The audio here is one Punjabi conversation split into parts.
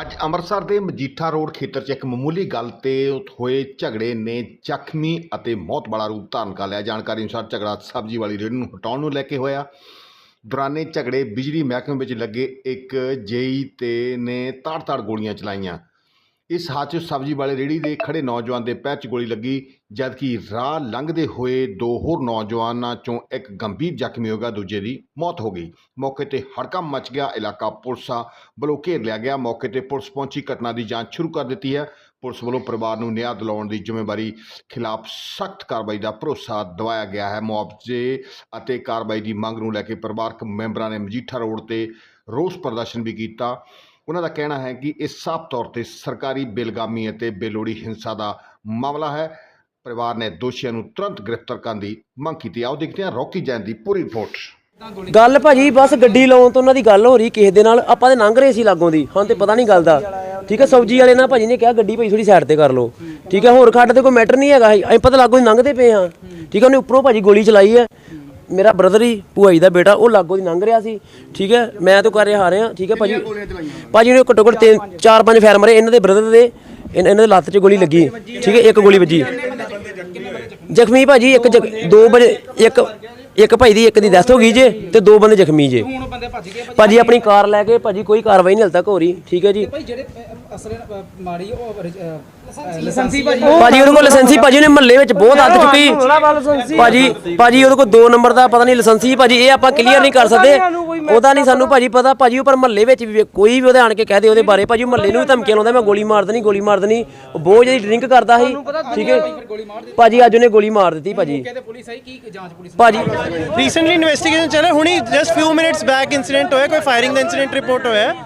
ਅੱਜ ਅੰਮ੍ਰਿਤਸਰ ਦੇ ਮਜੀਠਾ ਰੋਡ ਖੇਤਰ 'ਚ ਇੱਕ ਮਾਮੂਲੀ ਗੱਲ ਤੇ ਹੋਏ ਝਗੜੇ ਨੇ। ਜ਼ਖਮੀ ਅਤੇ ਮੌਤ ਵਾਲਾ ਰੂਪ ਧਾਰਨ ਕਰ ਲਿਆ। ਜਾਣਕਾਰੀ ਅਨੁਸਾਰ ਝਗੜਾ ਸਬਜ਼ੀ ਵਾਲੀ ਰੇਹੜੀ ਨੂੰ ਹਟਾਉਣ ਨੂੰ ਲੈ ਕੇ ਹੋਇਆ। ਦੌਰਾਨੇ ਝਗੜੇ ਬਿਜਲੀ ਮਹਿਕਮੇ ਵਿੱਚ ਲੱਗੇ। ਇੱਕ ਜੇਈ ਤੇ ਨੇ ਤਾੜ-ਤਾੜ ਗੋਲੀਆਂ ਚਲਾਈਆਂ। ਇਸ ਹਾਦਸੇ 'ਚ ਸਬਜ਼ੀ ਵਾਲੇ ਰੇਹੜੀ ਦੇ ਖੜੇ ਨੌਜਵਾਨ ਦੇ ਪੈਰ 'ਚ ਗੋਲੀ ਲੱਗੀ, ਜਦਕਿ ਰਾਹ ਲੰਘਦੇ ਹੋਏ ਦੋ ਹੋਰ ਨੌਜਵਾਨਾਂ 'ਚੋਂ ਇੱਕ ਗੰਭੀਰ ਜ਼ਖਮੀ ਹੋ ਗਿਆ, ਦੂਜੇ ਦੀ ਮੌਤ ਹੋ ਗਈ। ਮੌਕੇ ਤੇ ਹੜਕੰਪ ਮਚ ਗਿਆ, ਇਲਾਕਾ ਪੁਲਿਸਾਂ ਵੱਲੋਂ ਘੇਰ ਲਿਆ ਗਿਆ। ਮੌਕੇ ਤੇ ਪੁਲਿਸ ਪਹੁੰਚੀ, ਘਟਨਾ ਦੀ ਜਾਂਚ ਸ਼ੁਰੂ ਕਰ ਦਿੱਤੀ ਹੈ। ਪੁਲਿਸ ਵੱਲੋਂ ਪਰਿਵਾਰ ਨੂੰ ਨਿਆਂ ਦਿਲਾਉਣ ਦੀ ਜ਼ਿੰਮੇਵਾਰੀ ਖਿਲਾਫ ਸਖਤ ਕਾਰਵਾਈ ਦਾ ਭਰੋਸਾ ਦਿਵਾਇਆ ਗਿਆ ਹੈ। ਮੁਆਵਜ਼ੇ ਅਤੇ ਕਾਰਵਾਈ ਦੀ ਮੰਗ ਨੂੰ ਲੈ ਕੇ ਪਰਿਵਾਰਕ ਮੈਂਬਰਾਂ ਨੇ ਮਜੀਠਾ ਰੋਡ ਤੇ ਰੋਸ ਪ੍ਰਦਰਸ਼ਨ ਵੀ ਕੀਤਾ। ਉਹਨਾਂ ਦਾ ਕਹਿਣਾ ਹੈ ਕਿ ਇਹ ਸਾਫ਼ ਤੌਰ ਤੇ ਸਰਕਾਰੀ ਬੇਲਗਾਮੀ ਅਤੇ ਬੇਲੋੜੀ ਹਿੰਸਾ ਦਾ ਮਾਮਲਾ ਹੈ। ਪਰਿਵਾਰ ਨੇ ਦੋਸ਼ੀਆਂ ਨੂੰ ਤੁਰੰਤ ਗ੍ਰਿਫਤਾਰ ਕਰਨ ਦੀ ਮੰਗ ਕੀਤੀ। ਆਓ ਦੇਖਦੇ ਹਾਂ ਰੌਕੀ ਜੈਨ ਦੀ ਪੂਰੀ ਰਿਪੋਰਟ। ਗੱਲ ਭਾਜੀ, ਬਸ ਗੱਡੀ ਲਾਉਣ ਤੋਂ ਉਹਨਾਂ ਦੀ ਗੱਲ ਹੋ ਰਹੀ ਕਿਸੇ ਦੇ ਨਾਲ। ਆਪਾਂ ਤੇ ਲੰਘ ਰਹੇ ਸੀ ਲਾਗੋਂ ਦੀ ਹਾਂ ਤੇ ਪਤਾ ਨਹੀਂ ਗੱਲ ਦਾ। ਠੀਕ ਹੈ, ਸਬਜ਼ੀ ਵਾਲੇ ਨਾਲ ਭਾਜੀ ਨੇ ਕਿਹਾ ਗੱਡੀ ਭਾਈ ਥੋੜੀ ਸਾਈਡ ਤੇ ਕਰ ਲਓ। ਠੀਕ ਹੈ, ਹੋਰ ਖੱਡ ਤੇ ਕੋਈ ਮੈਟਰ ਨਹੀਂ ਹੈਗਾ। ਅਸੀਂ ਪਤਾ ਲਾਗੋਂ ਦੀ ਲੰਘਦੇ ਪਏ ਹਾਂ। ਠੀਕ ਹੈ, ਉਹਨੇ ਉੱਪਰੋਂ ਭਾਜੀ ਗੋਲੀ ਚਲਾਈ ਹੈ। ਮੇਰਾ ਬ੍ਰਦਰ ਹੀ ਭੂਆ ਜੀ ਦਾ ਬੇਟਾ ਉਹ ਲਾਗੋਂ ਦੀ ਲੰਘ ਰਿਹਾ ਸੀ। ਠੀਕ ਹੈ? ਮੈਂ ਤਾਂ ਕਰ ਰਿਹਾ ਆ ਰਿਹਾ ਠੀਕ ਹੈ ਭਾਜੀ? ਭਾਜੀ ਨੇ ਘੱਟੋ ਘੱਟ ਤਿੰਨ ਚਾਰ ਪੰਜ ਫੈਰ ਮਾਰੇ ਇਹਨਾਂ ਦੇ ਬ੍ਰਦਰ ਦੇ ਇਹਨਾਂ ਦੇ ਲੱਤ 'ਚ ਗੋਲੀ ਲੱਗੀ। ਠੀਕ ਹੈ? ਇੱਕ ਗੋਲੀ ਵੱਜੀ। ਜ਼ਖਮੀ ਭਾਜੀ ਇੱਕ ਦੋ ਵਜੇ ਇੱਕ ਇੱਕ ਭਾਈ ਦੀ ਇੱਕ ਦੀ ਡੈਥ ਹੋ ਗਈ ਜੇ ਤੇ ਦੋ ਬੰਦੇ ਜ਼ਖਮੀ ਜੇ। ਹੁਣ ਬੰਦੇ ਭੱਜ ਗਏ ਭਾਜੀ। ਆਪਣੀ ਕਾਰ ਲੈ ਕੇ ਭਾਜੀ ਕੋਈ ਕਾਰਵਾਈ ਨਹੀਂ ਹਲ ਤੱਕ ਹੋ ਰਹੀ ਠੀਕ ਹੈ ਜੀ। ਭਾਈ ਜਿਹੜੇ ਅਹ, ਅਸਲ ਅਹ, ਮਾੜੀ ਉਹ ਲਾਇਸੈਂਸੀ ਭਾਜੀ। ਭਾਜੀ। ਉਹਦੇ ਕੋਲ ਲਾਇਸੈਂਸੀ ਭਾਜੀ ਨੇ ਮਹੱਲੇ ਵਿੱਚ ਬਹੁਤ ਹੱਦ ਚੁੱਕੀ। ਭਾਜੀ ਭਾਜੀ ਉਹਦੇ ਕੋਲ ਦੋ ਨੰਬਰ ਦਾ ਪਤਾ ਨਹੀਂ ਲਾਇਸੈਂਸੀ ਭਾਜੀ ਇਹ ਆਪਾਂ ਕਲੀਅਰ ਨਹੀਂ ਕਰ ਸਕਦੇ। ਉਹਦਾ ਨਹੀਂ ਸਾਨੂੰ ਭਾਜੀ ਪਤਾ ਭਾਜੀ ਉੱਪਰ ਮਹੱਲੇ ਵਿੱਚ ਵੀ ਕੋਈ ਵੀ ਉਹਦੇ ਆਣ ਕੇ ਕਹਿ ਦੇ ਉਹਦੇ ਬਾਰੇ ਭਾਜੀ ਮਹੱਲੇ ਨੂੰ ਵੀ ਧਮਕੀਆਂ ਲਾਉਂਦਾ ਮੈਂ ਗੋਲੀ ਮਾਰ ਦੇਣੀ ਗੋਲੀ ਮਾਰ ਦੇਣੀ। ਉਹ ਬਹੁਤ ਜਿਹੜੀ ਡਰਿੰਕ ਕਰਦਾ ਸੀ ਠੀਕ ਹੈ? ਭਾਜੀ ਅੱਜ ਉਹਨੇ ਗੋਲੀ ਮਾਰ ਦਿੱਤੀ ਭਾਜੀ। ਕਹਿੰਦੇ ਪੁਲਿਸ ਆਈ ਕੀ ਜਾਂਚ ਪੁਲਿਸ ਭਾਜੀ। ਰੀਸੈਂਟਲੀ ਇਨਵੈਸਟੀਗੇਸ਼ਨ ਚੱਲ ਰਿਹਾ ਹੁਣੀ just few minutes back incident ਹੋਇਆ ਕੋਈ ਫਾਇਰਿੰਗ ਦਾ ਇਨਸੀਡੈਂਟ ਰਿਪੋਰਟ ਹੋਇਆ। ਹੈ।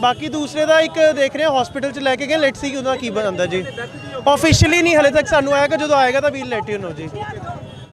ਬਾਕੀ ਦੂਸਰੇ ਦਾ ਇੱਕ ਦੇਖ ਰਹੇ ਹਾਂ ਹਸਪੀਟਲ ਚ ਲੈ ਕੇ ਗਏ ਲੈਟਸ ਸੀ ਕਿ ਉਹਦਾ ਕੀ ਬਣਦਾ ਜੀ। ਆਫੀਸ਼ੀਅਲੀ ਨਹੀਂ ਹਲੇ ਤੱਕ ਸਾਨੂੰ ਆਏਗਾ ਜਦੋਂ ਆਏਗਾ ਤਾਂ ਵੀਲ ਲੈਟ ਯੂ ਨੋ ਜੀ।